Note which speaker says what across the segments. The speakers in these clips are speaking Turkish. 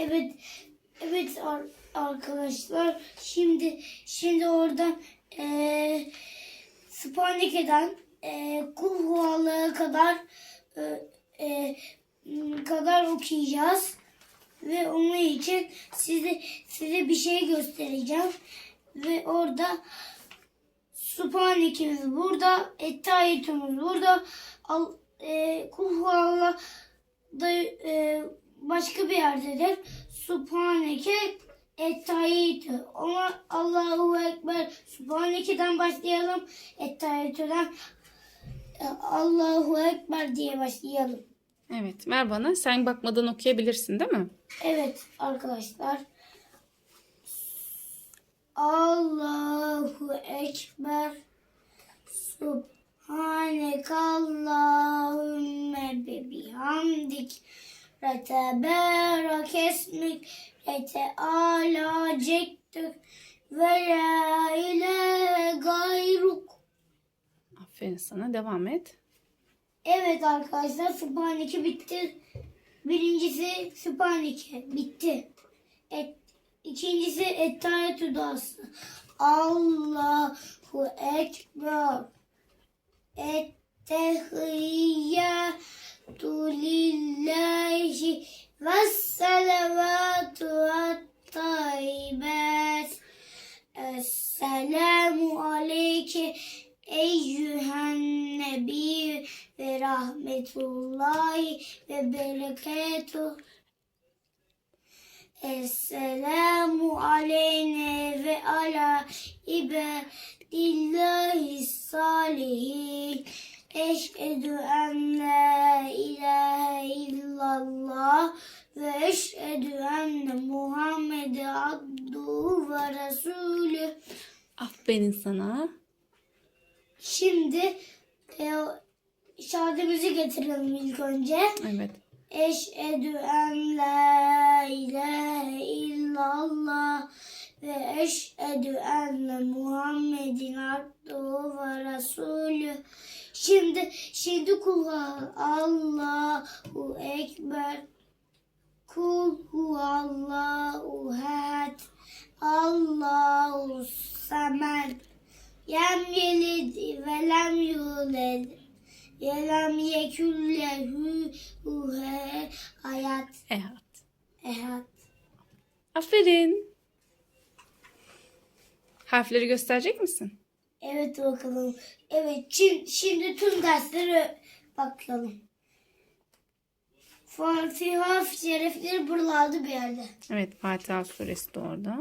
Speaker 1: Evet. Evet ar- arkadaşlar. Şimdi şimdi orada eee Spanike'den eee Kulhualı'ya kadar m, kadar okuyacağız. Ve onun için size size bir şey göstereceğim. Ve orada Subhanekimiz burada, Ettayetimiz burada, Al, e, Kulhuallah da e, başka bir yerdedir. Subhaneke Ettayetü. Ama Allahu Ekber. Subhaneke'den başlayalım. Ettayetü'den e, Allahu Ekber diye başlayalım.
Speaker 2: Evet ver bana. Sen bakmadan okuyabilirsin değil mi?
Speaker 1: Evet arkadaşlar. Allahu Ekber. Subhanekallahümme ve bihamdik. Ve teberek esmik. Ve teala ceddük. Ve la ilahe gayruk.
Speaker 2: Aferin sana. Devam et.
Speaker 1: Evet arkadaşlar Sübhaneke bitti. Birincisi Sübhaneke bitti. Et, ikincisi Ettehiyatü duası. Allahu Ekber. Ettehiyyatü lillahi ve salavatü ve tayyibat. Esselamu aleyke eyyühen nebi ve rahmetullahi ve berekatuh. Esselamu aleyne ve ala ibadillahi salihin. Eşhedü en illallah ve eşhedü enne Muhammed abduhu ve resulü.
Speaker 2: Aferin sana.
Speaker 1: Şimdi e, şahademizi getirelim ilk önce.
Speaker 2: Evet.
Speaker 1: Eşhedü en la ilahe illallah ve eşhedü enne Muhammedin abduhu ve resulü. Şimdi şimdi kul Allahu ekber. Kul huvallahu had. Allahu samed. Lem yelid ve lem yuled. Ve lem yekun lehu uhe hayat
Speaker 2: Ehad.
Speaker 1: ehad.
Speaker 2: Aferin. Harfleri gösterecek misin?
Speaker 1: Evet bakalım. Evet şimdi, şimdi tüm derslere bakalım. Fatiha şerefleri buralarda bir yerde.
Speaker 2: Evet Fatiha suresi de orada.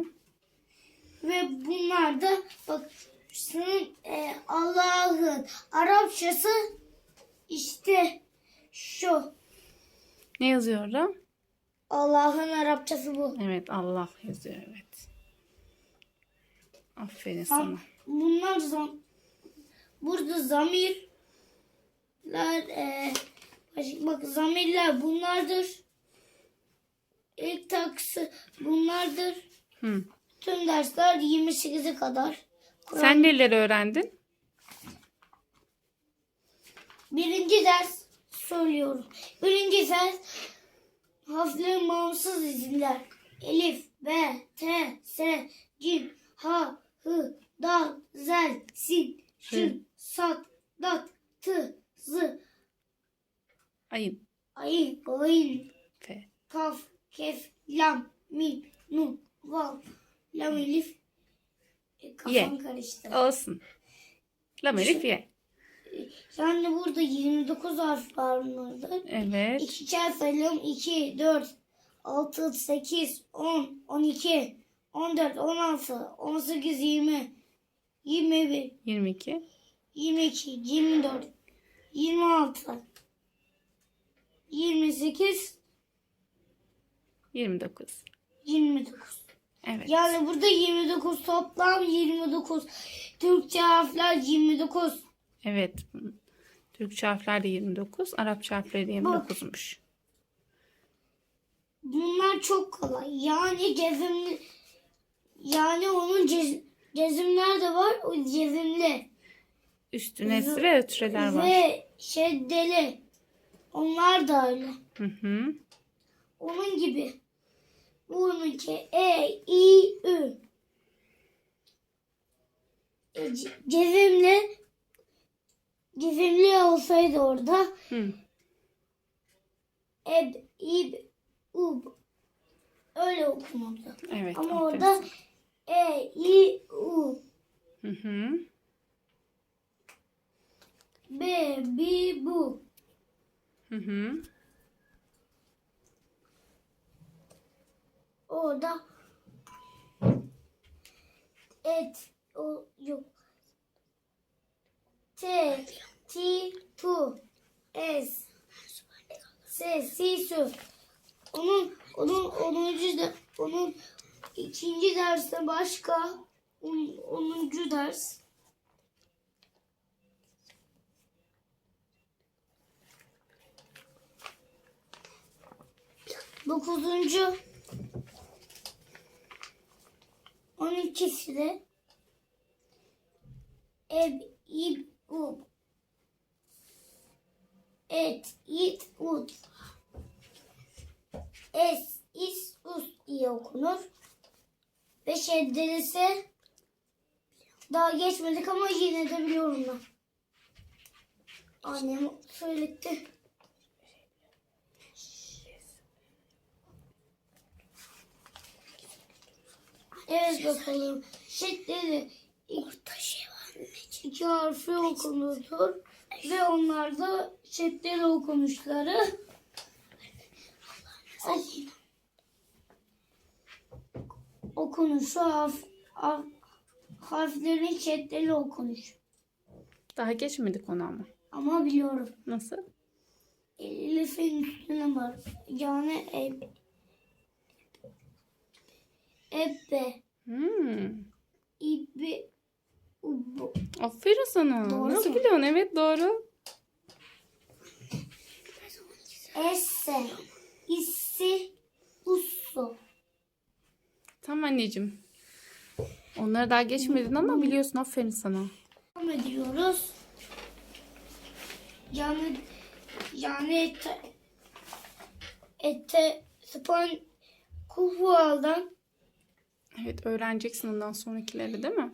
Speaker 1: Ve bunlar da bak şunun e, Allah'ın Arapçası işte şu.
Speaker 2: Ne yazıyor orada?
Speaker 1: Allah'ın Arapçası bu.
Speaker 2: Evet Allah yazıyor evet. Aferin sana.
Speaker 1: bunlar zam burada zamirler e, bak zamirler bunlardır. İlk taksı bunlardır.
Speaker 2: Hı.
Speaker 1: Tüm dersler 28'e kadar. Kur'an-
Speaker 2: Sen neleri öğrendin?
Speaker 1: Birinci ders söylüyorum. Birinci ders harflerin bağımsız isimler. Elif, B, T, S, Cim, H, H, Dal, Zel, Sin, Şin, Sat, Dat, T, Z,
Speaker 2: Ayın.
Speaker 1: Ayı, Gayın,
Speaker 2: F.
Speaker 1: Kaf, Kef, Lam, Mim, Nun, Vav, Lam, Elif. E, kafam
Speaker 2: Ye.
Speaker 1: karıştı.
Speaker 2: Olsun. Lam elif ye.
Speaker 1: Yani burada 29 harf var mıdır?
Speaker 2: Evet.
Speaker 1: İki çarpı sayalım. 2, 4, 6, 8, 10, 12, 14, 16, 18, 20, 21,
Speaker 2: 22.
Speaker 1: 22, 24, 26, 28,
Speaker 2: 29.
Speaker 1: 29.
Speaker 2: Evet.
Speaker 1: Yani burada 29 toplam 29. Türkçe harfler 29.
Speaker 2: Evet. Türkçe harfler de 29. Arapça harfleri de 29'muş.
Speaker 1: Bunlar çok kolay. Yani cezimli yani onun cez, cezimler de var. O cezimli.
Speaker 2: Üstüne sıra ötreler var.
Speaker 1: Ve şeddeli. Onlar da öyle.
Speaker 2: Hı hı.
Speaker 1: Onun gibi. 12 E I Ü E, Cezimli Cezimli olsaydı orada
Speaker 2: Hı.
Speaker 1: Eb, ib, ub öyle okunurdu.
Speaker 2: Evet.
Speaker 1: Ama
Speaker 2: aferin
Speaker 1: orada. E, i, u,
Speaker 2: Hı hı.
Speaker 1: b, bi, bu.
Speaker 2: Hı hı.
Speaker 1: Orada et, o yok. T, ti, tu, es, se, si, su. Onun, onun, onuncu da, onun ikinci derste başka, on, onuncu ders. Dokuzuncu on ikisi de eb, ib, ub et, it, ut es, is, us diye okunur. Ve şeddelisi daha geçmedik ama yine de biliyorum ben. Annem söyletti. Evet bakalım. Şeddeli orta şey var. İki harfi okunurdur. Ve onlar da şeddeli okunuşları. Ok- Okunuşu harf, harf, harflerin şeddeli okunuş.
Speaker 2: Daha geçmedik onu ama.
Speaker 1: Ama biliyorum.
Speaker 2: Nasıl?
Speaker 1: Elif'in üstüne var. Yani eb, ebbe,
Speaker 2: Hmm.
Speaker 1: ibbi, ubbu.
Speaker 2: Aferin sana.
Speaker 1: Doğru
Speaker 2: Nasıl
Speaker 1: mu?
Speaker 2: biliyorsun? Evet doğru.
Speaker 1: Esse, issi, ussu.
Speaker 2: Tamam anneciğim. Onları daha geçmedin ama biliyorsun. Aferin sana.
Speaker 1: Devam ediyoruz. Yani yani ete, ete span kufualdan
Speaker 2: Evet öğreneceksin ondan sonrakileri değil mi?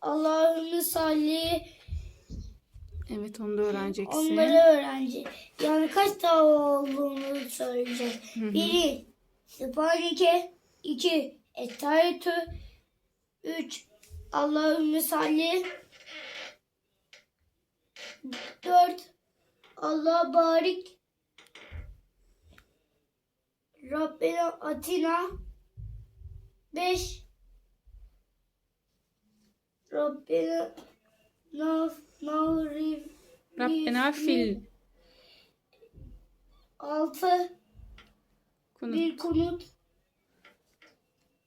Speaker 1: Allah'ın salli
Speaker 2: Evet onu da öğreneceksin.
Speaker 1: onları öğrenci. Yani kaç tane olduğunu söyleyeceğiz. Biri Sübhaneke e, 2. Ettayetü 3. Allahümme salli 4. Allah barik Rabbena atina 5. Rabbena naf navri
Speaker 2: Rabbena fil
Speaker 1: 6
Speaker 2: Konut.
Speaker 1: Bir konut.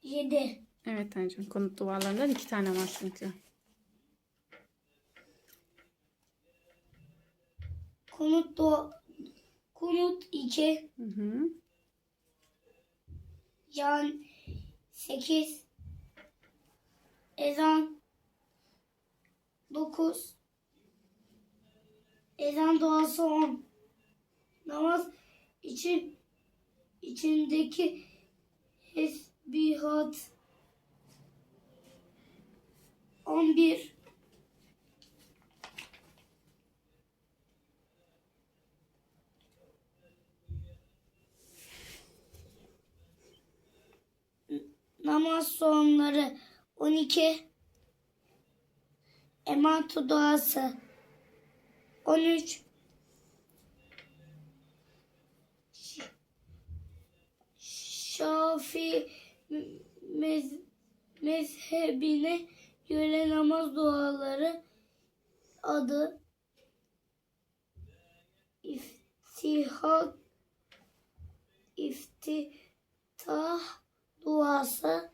Speaker 1: Yedi.
Speaker 2: Evet Tanecim konut duvarlarından iki tane var çünkü.
Speaker 1: Konut do konut iki.
Speaker 2: Hı hı.
Speaker 1: Yan sekiz. Ezan dokuz. Ezan duası on. Namaz için içindeki tesbihat. On bir. namaz sonları 12 Emantu duası 13 Şafi mez, mezhebine göre namaz duaları adı İftihar İftitah duası.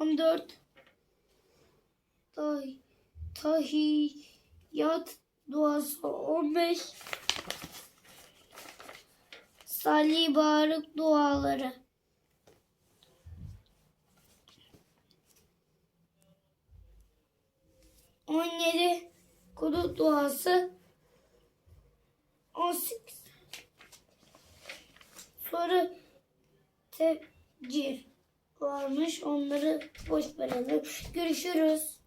Speaker 1: 14 Tay, Tahiyyat duası. 15 Salih Barık duaları On yedi Kudut duası on sekiz Sonra tebcir varmış. Onları boş verelim. Görüşürüz.